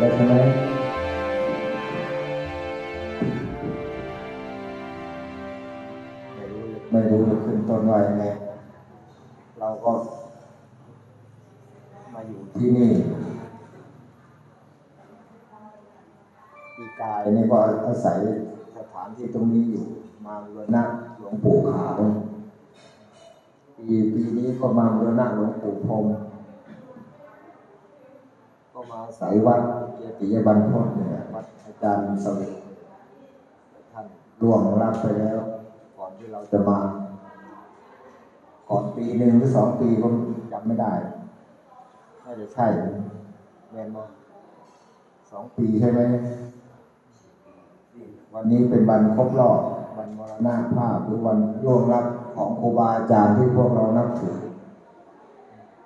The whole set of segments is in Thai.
แล้วใช่ไหมไม่รู้จะขึ้นต้นว่ายังไงเราก็ มาอยู่ที่นี่ปีกายนี่ก็อาศัยสถานที่ตรงนี้อยู่มาบูรณะหลวงปู่ขาวปีปีนี้ก็มาบูรณะหลวงปู่พรม มาอายวัดเกียรติยบันพจน์เนี่ยวัดอาจารย์สวิท่านล่วงรับไปแล้ว ก่อนที่เราจะมา ก่อนปีหนึ่งหรือสองปีก็จำไม่ได้น่าจะใช่แมนบอสองปีใช่ไหมวันนี้เป็นวันครบรอบวันมรณภาพหรือวันร่วงรับของครูบาอาจารย์ที่พวกเรานับถือ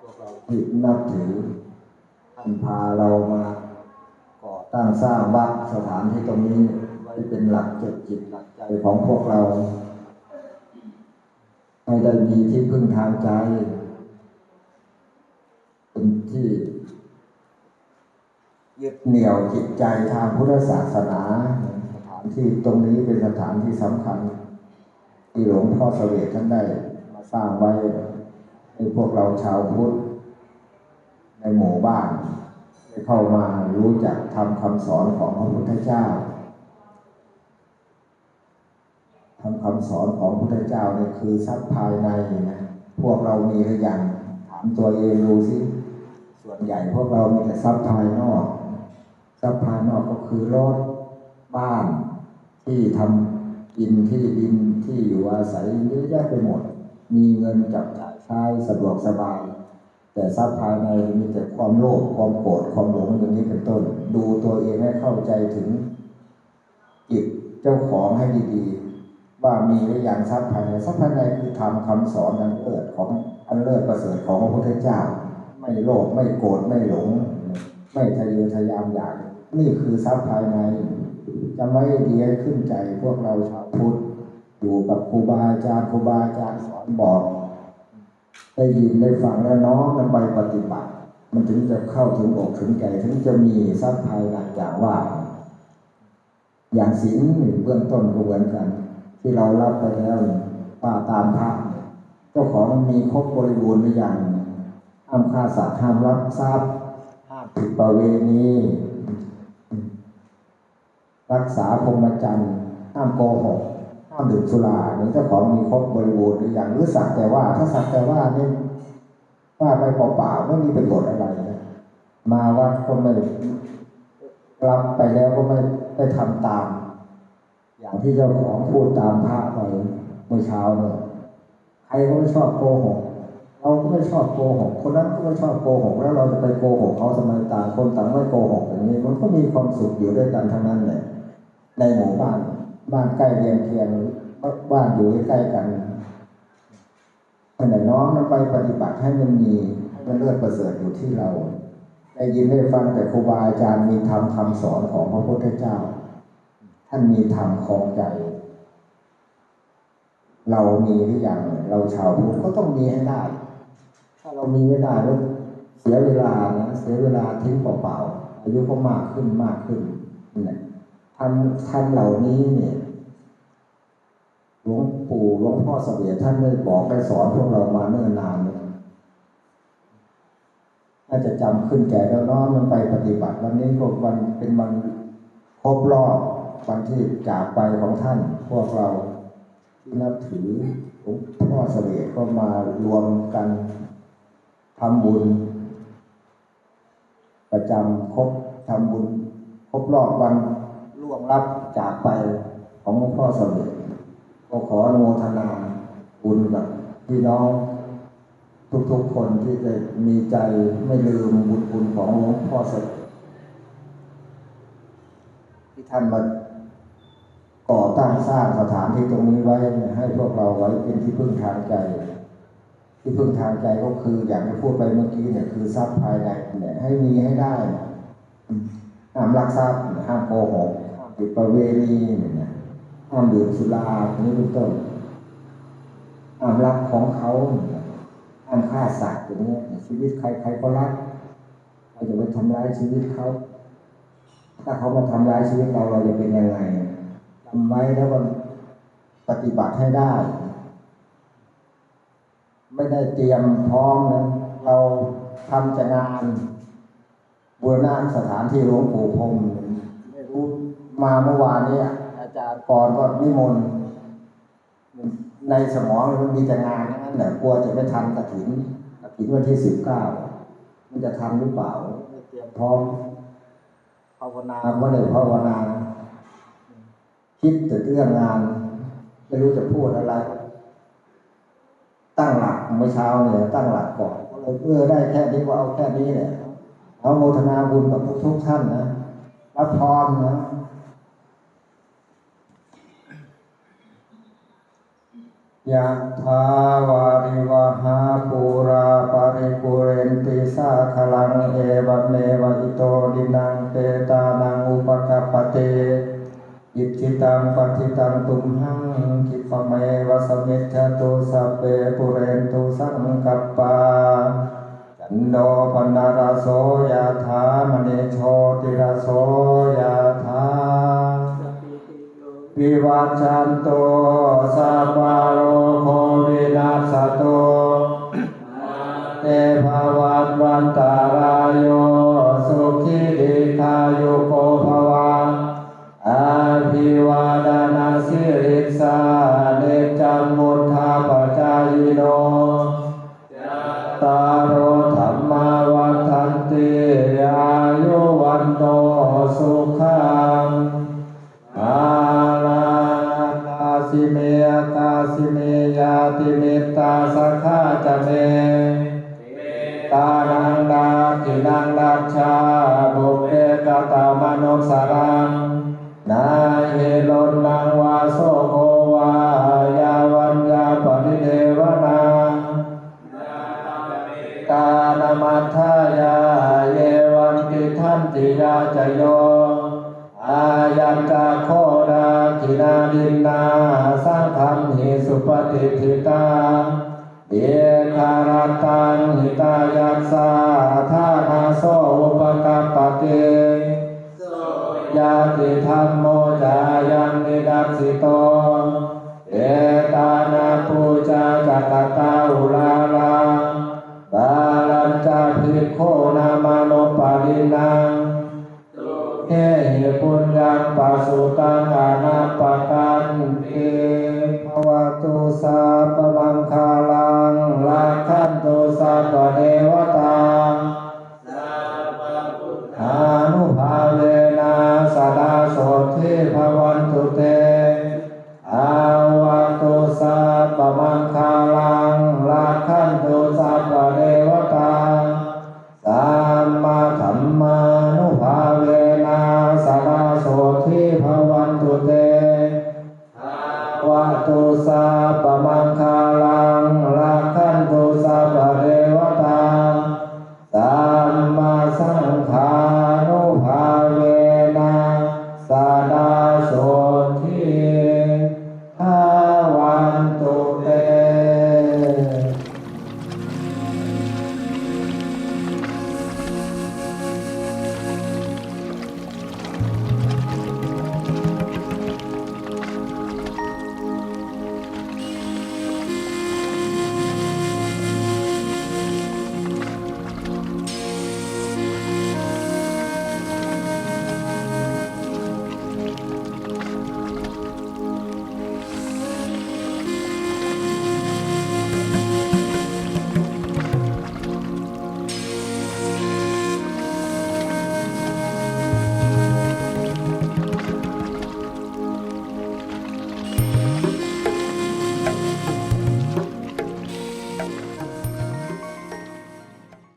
พวกเราที่นับถือ ท่านพาเรามาก่อตั้งสร้างวัดสถานที่ตรงนี้ไว้เป็นหลักเจ็ดจิตหลักใจของพวกเรา ให้ได้มีที่พึ่งทางใจ เป็นที่ยึดเหนี่ยวจิตใจทางพุทธศาสนา สถานที่ตรงนี้เป็นสถานที่สำคัญ ที่หลวงพ่อเสวตท่านได้มาสร้างไว้ให้พวกเราชาวพุทธ ในหมู่บ้านได้เข้ามารู้จักทำคำสอนของพระพุทธเจ้าทำคำสอนของพระพุทธเจ้าเนี่ยคือทรัพย์ภายในนะพวกเรามีหรือยังถามตัวเองดูสิส่วนใหญ่พวกเรามีแต่ทรัพย์ภายนอกทรัพย์ภายนอกก็คือรถบ้านที่ทำกินที่ดินที่อยู่อาศัยเยอะแยะไปหมด มีเงินจับจ่ายใช้สะดวกสบาย แต่ทรัพย์ภายในมีแต่ความโลภความโกรธความหลงอย่างนี้เป็นต้น ดูตัวเองให้เข้าใจถึงจิตเจ้าของให้ดีๆ ว่ามีหรือยังทรัพย์ภายในทรัพย์ภายในคือธรรมคำสอนอันเลิศของอันเลิศประเสริฐของพระพุทธเจ้า ไม่โลภไม่โกรธไม่หลง ไม่ทะเยอทะยานอยากนี่คือทรัพย์ภายในจะไม่ดีให้ขึ้นใจพวกเราชาวพุทธอยู่กับครูบาอาจารย์ครูบาอาจารย์สอนบอก ได้ยินได้ฟังแล้วน้อมมันไปปฏิบัติ มันถึงจะเข้าถึงอกถึงใจถึงจะมีทรัพย์ภายในอย่างว่า อย่างศีลนี่เบื้องต้นก็เหมือนกัน ที่เรารับไปแล้วนี่าตามพระเจ้าของมีครบบริบูรณ์หรือยังห้ามฆ่าสัตว์ห้ามรักทรัพย์ห้ามผิดประเวณีรักษาพรหมจรรย์ห้ามโกหก ห้ามดื่มสุราเนี่ยเจ้าของมีครบบริบูรณ์หรือยังหรือสักแต่ว่า ถ้าสักแต่ว่านี่ว่าไปเปล่าๆไม่มีประโยชน์อะไรนะมาวัดก็ไม่รับไปแล้วก็ไม่ได้ทำตาม อย่างที่เจ้าของพูดตามพระไปเมื่อเช้าเนี่ยใครก็ไม่ชอบโกหกเราก็ไม่ชอบโกหก คนนั้นก็ไม่ชอบโกหก แล้วเราจะไปโกหกเขาสมัยต่างคนต่างไม่โกหกอย่างนี้ มันก็มีความสุขอยู่ด้วยกันทั้งนั้นเลยในหมู่บ้าน บ้านใกล้เรียงเคียงบ้านอยู่ใกล้กันคนไหนน้อมนำไปปฏิบัติให้มันมีมันเลิศประเสริฐอยู่ที่เรา ได้ยินได้ฟังแต่ครูบาอาจารย์มีธรรมคำสอนของพระพุทธเจ้า ท่านมีธรรมคองใจ เรามีหรือยังเราชาวพุทธก็ต้องมีให้ได้ ถ้าเรามีไม่ได้แล้วเสียเวลานะเสียเวลาทิ้งเปล่าๆอายุก็มากขึ้นมากขึ้นนี่แหละำทำเหล่านี้เนี่ยหลวงปู่หลวงพ่อเสวียท่านได้บอกได้สอนพวกเรามาเนิ่นนานเนี่ยน่าจะจำขึ้นแก่แล้วน้อมมันไปปฏิบัติ วันนี้ก็วันเป็นวันครบรอบวันที่จากไปของท่าน พวกเราที่นับถือหลวงพ่อเสวียก็มารวมกันทำบุญ ประจำครบทำบุญครบรอบวัน วงรับจากไปของหลวงพ่อเสด็จก็ขออนุโมทนาบุญกับพี่น้องทุกๆคนที่จะมีใจไม่ลืมบุญคุณของหลวงพ่อเสด็จที่ท่านมาก่อตั้งสร้างสถานที่ตรงนี้ไว้ให้พวกเราไว้เป็นที่พึ่งทางใจ ที่พึ่งทางใจก็คืออย่างที่พูดไปเมื่อกี้เนี่ยคือทรัพย์ภายในเนี่ยให้มีให้ได้ห้ามลักทรัพย์ห้ามโกหก ผิดประเวณีเนี่ยห้ามดื่มสุราอย่างนี้เป็นต้นห้ามรักของเขาเนี่ยห้ามฆ่าสัตว์อย่างนี้ยชีวิตใครใครก็รักเราจะไปทำร้ายชีวิตเขาถ้าเขามาทำร้ายชีวิตเราเราจะเป็นยังไงทำไว้แล้วมันปฏิบัติให้ได้ ไม่ได้เตรียมพร้อมนะเราทำจะงานบูรณะสถานที่หลวงปู่พรมไม่รู้ มาเมื่อวานนี้อาจารย์ปอนก็นิมนต์ในสมองมันมีแต่งานนั้นแหละกลัวจะไม่ทันกระถินกระถินวันที่สิบเก้ามันจะทันหรือเปล่าเตรียมพร้อมภาวนาก็เลยภาวนา คิดแต่เรื่องงาน ไม่รู้จะพูดอะไร ตั้งหลักเมื่อเช้าเนี่ยตั้งหลักก่อนก็เลยเออได้แค่นี้ก็เอาแค่นี้แหละเอาโมทนาบุญกับทุกๆท่านนะรับพรนะ ยะทาวาริวหาปูราปาริปุเรนติสาคลังเอวเมวอิโตดินังเตตานังอุปกปปเตอิจิตังปฏิตังตุมหังคิปะเมวสมมิทธตุสัพเพปุเรนตุสังกัปปาจันโดปนารโสยะถามณีโชติรโสยะถา วิวัชันโตสัพพโรโควินาศโตเตภวันวันตารายโยสุขีดิคายุโกภวะอาภิวาดานาสิริสา ดาขินังดัชชาบุเพกตามนุสารังนาเฮลนังวาโสโกวายาวันยาปริเดวนาตานามัทธายาเยวันติทันติยาจโยอายัญจาโคดาขินาดินนาสังฆัมหิสุปฏิทิตา เยคารตังหิตายัสสาธานาโสอุปกัปปติยาติธรรมโมจายังนิดัสสิโต ปมังคาลังลักขันตุสัพเนวตังอานุภาเวนะสดาโสทิภาว